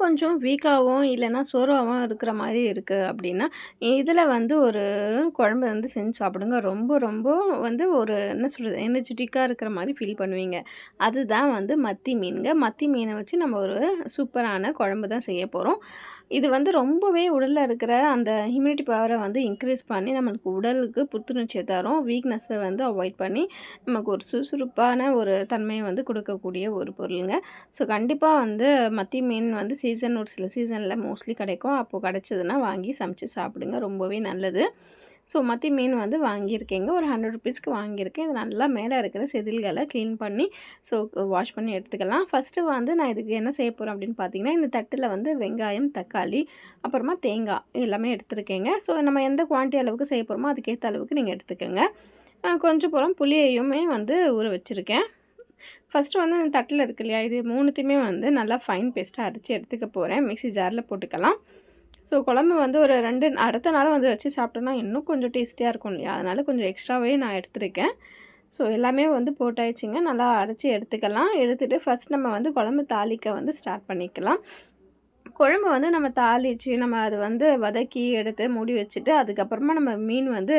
கொஞ்சம் வீக்காகவும் இல்லைன்னா சோர்வாகவும் இருக்கிற மாதிரி இருக்குது அப்படின்னா இதில் வந்து ஒரு குழம்பு வந்து செஞ்சு சாப்பிடுங்க. ரொம்ப ரொம்ப வந்து ஒரு என்ன சொல்கிறது எனர்ஜெட்டிக்காக இருக்கிற மாதிரி ஃபீல் பண்ணுவீங்க. அதுதான் வந்து மத்தி மீனுங்க. மத்தி மீனை வச்சு நம்ம ஒரு சூப்பரான குழம்பு தான் செய்ய போகிறோம் இது வந்து ரொம்பவே உடலில் இருக்கிற அந்த இம்யூனிட்டி பவரை வந்து இன்க்ரீஸ் பண்ணி நம்மளுக்கு உடலுக்கு புத்துணர்ச்சியை தரும். வீக்னஸை வந்து அவாய்ட் பண்ணி நமக்கு ஒரு சுறுசுறுப்பான ஒரு தன்மையை வந்து கொடுக்கக்கூடிய ஒரு பொருளுங்க. ஸோ கண்டிப்பாக வந்து மத்தி மீன் வந்து சீசன் ஒரு சில சீசனில் மோஸ்ட்லி கிடைக்கும். அப்போது கிடச்சதுன்னா வாங்கி சமைச்சு சாப்பிடுங்க. ரொம்பவே நல்லது. ஸோ மத்தி மீன் வந்து வாங்கியிருக்கேங்க. ஒரு ஹண்ட்ரட் ருபீஸ்க்கு வாங்கியிருக்கேன். இது நல்லா மேலே இருக்கிற செதில்களை க்ளீன் பண்ணி ஸோ வாஷ் பண்ணி எடுத்துக்கலாம். ஃபஸ்ட்டு வந்து நான் இதுக்கு என்ன செய்ய போகிறேன் அப்படின்னு பார்த்தீங்கன்னா இந்த தட்டில் வந்து வெங்காயம் தக்காளி அப்புறமா தேங்காய் எல்லாமே எடுத்துருக்கேங்க. ஸோ நம்ம எந்த குவான்டிட்டி அளவுக்கு செய்ய போகிறோமோ அதுக்கேற்ற அளவுக்கு நீங்கள் எடுத்துக்கோங்க. கொஞ்சம் புறம். புளியையுமே வந்து ஊற வச்சுருக்கேன். ஃபஸ்ட்டு வந்து இந்த தட்டில் இருக்கு இல்லையா இது மூணுத்தையுமே வந்து நல்லா ஃபைன் பேஸ்ட்டாக அரைச்சி எடுத்துக்க போகிறேன் மிக்சி ஜாரில் போட்டுக்கலாம். ஸோ குழம்பு வந்து ஒரு ரெண்டு அடுத்த நாள் வந்து வச்சு சாப்பிட்டோன்னா இன்னும் கொஞ்சம் டேஸ்டியாக இருக்கும் இல்லையா? அதனால் கொஞ்சம் எக்ஸ்ட்ராவே நான் எடுத்துருக்கேன். ஸோ எல்லாமே வந்து போட்டாயிடுச்சிங்க நல்லா அரைச்சி எடுத்துக்கலாம். எடுத்துகிட்டு ஃபஸ்ட் நம்ம வந்து குழம்பு தாளிக்க வந்து ஸ்டார்ட் பண்ணிக்கலாம். குழம்பு வந்து நம்ம தாளித்து நம்ம அதை வந்து வதக்கி எடுத்து மூடி வச்சுட்டு அதுக்கப்புறமா நம்ம மீன் வந்து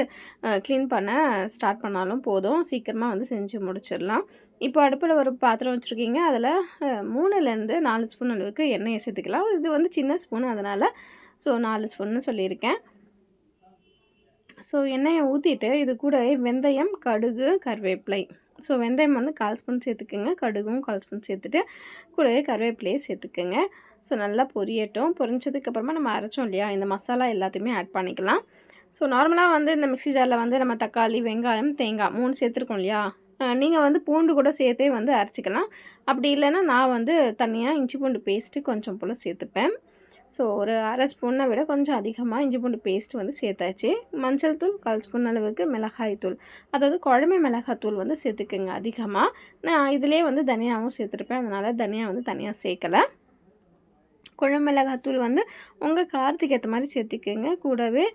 க்ளீன் பண்ண ஸ்டார்ட் பண்ணாலும் போதும். சீக்கிரமாக வந்து செஞ்சு முடிச்சிடலாம். இப்போ அடுப்பில் ஒரு பாத்திரம் வச்சுருக்கீங்க. அதில் மூணுலேருந்து நாலு ஸ்பூன் அளவுக்கு எண்ணெயை சேர்த்துக்கலாம். இது வந்து சின்ன ஸ்பூன் அதனால் ஸோ நாலு ஸ்பூன்னு சொல்லியிருக்கேன். ஸோ எண்ணெயை ஊற்றிட்டு இது கூட வெந்தயம் கடுகு கருவேப்பிலை. ஸோ வெந்தயம் வந்து கால் ஸ்பூன் சேர்த்துக்குங்க. கடுகும் கால் ஸ்பூன் சேர்த்துட்டு கூடவே கருவேப்பிலையே சேர்த்துக்குங்க. ஸோ நல்லா பொரியட்டும். பொரிஞ்சதுக்கப்புறமா நம்ம அரைச்சோம் இல்லையா? இந்த மசாலா எல்லாத்தையுமே ஆட் பண்ணிக்கலாம். ஸோ நார்மலாக வந்து இந்த மிக்ஸி ஜாரில் வந்து நம்ம தக்காளி வெங்காயம் தேங்காய் மூணு சேர்த்துருக்கோம் இல்லையா? நீங்கள் வந்து பூண்டு கூட சேர்த்தே வந்து அரைச்சிக்கலாம். அப்படி இல்லைன்னா நான் வந்து தனியாக இஞ்சி பூண்டு பேஸ்ட்டு கொஞ்சம் போல் சேர்த்துப்பேன். ஸோ ஒரு அரை ஸ்பூனை விட கொஞ்சம் அதிகமாக இஞ்சி பூண்டு பேஸ்ட் வந்து சேர்த்தாச்சு. மஞ்சள் தூள் கால் ஸ்பூன் அளவுக்கு மிளகாய் தூள். அதாவது குழம்பு மிளகாய் தூள் வந்து சேர்த்துக்குங்க அதிகமாக நான் இதிலே வந்து தனியாகவும் சேர்த்துருப்பேன். அதனால் தனியாக வந்து தனியாக சேர்க்கலை. குழம்பு மிளகாய்த்தூள் வந்து உங்கள் காரத்துக்கு ஏற்ற மாதிரி சேர்த்துக்கோங்க. கூடவே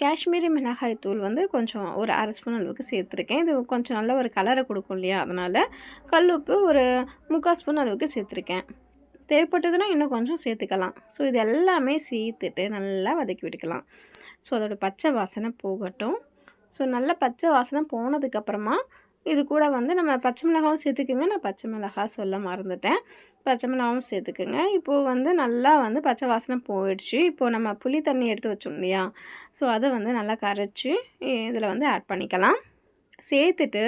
காஷ்மீரி மிளகாய் தூள் வந்து கொஞ்சம் ஒரு அரை ஸ்பூன் அளவுக்கு சேர்த்துருக்கேன். இது கொஞ்சம் நல்ல ஒரு கலரை கொடுக்கும் இல்லையா? அதனால் கல் உப்பு ஒரு முக்கால் ஸ்பூன் அளவுக்கு சேர்த்துருக்கேன். தேவைப்பட்டதுன்னா இன்னும் கொஞ்சம் சேர்த்துக்கலாம். ஸோ இது எல்லாமே சேர்த்துட்டு நல்லா வதக்கி விட்டுக்கலாம். ஸோ அதோடய பச்சை வாசனை போகட்டும். ஸோ நல்ல பச்சை வாசனை போனதுக்கப்புறமா இது கூட வந்து நம்ம பச்சை மிளகாவும் சேர்த்துக்குங்க. நான் பச்சை மிளகா சொல்ல மறந்துட்டேன். பச்சை மிளகாவும் சேர்த்துக்குங்க. இப்போது வந்து நல்லா வந்து பச்சை வாசனை போயிடுச்சு. இப்போது நம்ம புளி தண்ணி எடுத்து வச்சோம் இல்லையா? ஸோ அதை வந்து நல்லா கரைச்சி இதில் வந்து ஆட் பண்ணிக்கலாம். சேர்த்துட்டு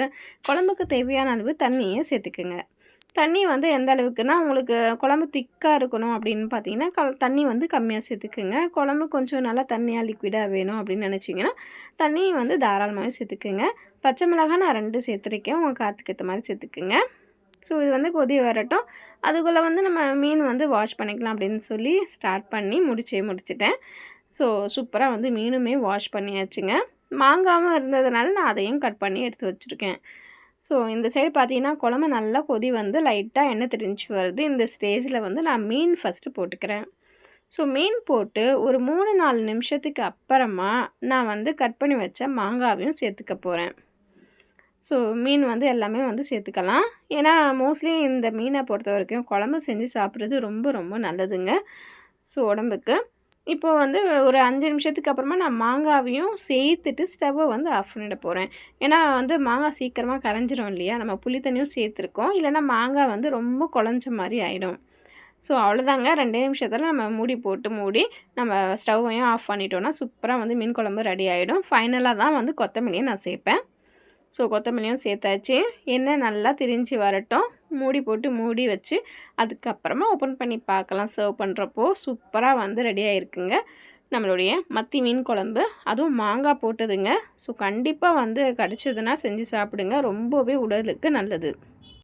குழம்புக்கு தேவையான அளவு தண்ணியை சேர்த்துக்குங்க. தண்ணி வந்து எந்த அளவுக்குன்னா உங்களுக்கு குழம்பு திக்காக இருக்கணும் அப்படின்னு பார்த்தீங்கன்னா க தண்ணி வந்து கம்மியாக சேர்த்துக்குங்க. குழம்பு கொஞ்சம் நல்லா தண்ணியாக லிக்விடாக வேணும் அப்படின்னு நினச்சிங்கன்னா தண்ணி வந்து தாராளமாகவே சேர்த்துக்குங்க. பச்சை மிளகாய் நான் ரெண்டு சேர்த்துருக்கேன். உங்கள் காரத்துக்கு ஏற்ற மாதிரி சேர்த்துக்குங்க. ஸோ இது வந்து கொதி வரட்டும். அதுக்குள்ளே வந்து நம்ம மீன் வந்து வாஷ் பண்ணிக்கலாம் அப்படின்னு சொல்லி ஸ்டார்ட் பண்ணி முடிச்சே முடிச்சிட்டேன். ஸோ சூப்பராக வந்து மீனுமே வாஷ் பண்ணியாச்சுங்க. மாங்காமல் இருந்ததுனால நான் அதையும் கட் பண்ணி எடுத்து வச்சுருக்கேன். ஸோ இந்த சைடு பார்த்தீங்கன்னா குழம்பு நல்லா கொதி வந்து லைட்டாக எண்ணெய் தெரிஞ்சு வருது. இந்த ஸ்டேஜில் வந்து நான் மீன் ஃபஸ்ட்டு போட்டுக்கிறேன். ஸோ மீன் போட்டு ஒரு மூணு நாலு நிமிஷத்துக்கு அப்புறமா நான் வந்து கட் பண்ணி வச்ச மாங்காவையும் சேர்த்துக்க போகிறேன் ஸோ மீன் வந்து எல்லாமே வந்து சேர்த்துக்கலாம். ஏன்னா மோஸ்ட்லி இந்த மீனை பொறுத்த வரைக்கும் குழம்பு செஞ்சு சாப்பிட்றது ரொம்ப ரொம்ப நல்லதுங்க. ஸோ உடம்புக்கு. இப்போது வந்து ஒரு அஞ்சு நிமிஷத்துக்கு அப்புறமா நான் மாங்காவையும் சேர்த்துட்டு ஸ்டவ்வை வந்து ஆஃப் பண்ணிட போகிறேன் ஏன்னா வந்து மாங்காய் சீக்கிரமாக கரைஞ்சிரும் இல்லையா? நம்ம புளி தண்ணியும் சேர்த்துருக்கோம். இல்லைன்னா மாங்காய் வந்து ரொம்ப குழஞ்ச மாதிரி ஆகிடும் ஸோ அவ்வளோதாங்க ரெண்டே நிமிஷத்தில் நம்ம மூடி போட்டு மூடி நம்ம ஸ்டவ்வையும் ஆஃப் பண்ணிட்டோன்னா சூப்பராக வந்து மீன் குழம்பு ரெடி ஆகிடும் ஃபைனலாக தான் வந்து கொத்தமல்லியை நான் சேர்ப்பேன். ஸோ கொத்தமல்லியும் சேர்த்தாச்சு. எண்ணெய் நல்லா திரிஞ்சு வரட்டும். மூடி போட்டு மூடி வச்சு அதுக்கப்புறமா ஓப்பன் பண்ணி பார்க்கலாம். சர்வ் பண்ணுறப்போ சூப்பராக வந்து ரெடியாக இருக்குங்க நம்மளுடைய மத்தி மீன் குழம்பு. அதுவும் மாங்காய் போட்டதுங்க. ஸோ கண்டிப்பாக வந்து கிடச்சிதுன்னா செஞ்சு சாப்பிடுங்க. ரொம்பவே உடலுக்கு நல்லது.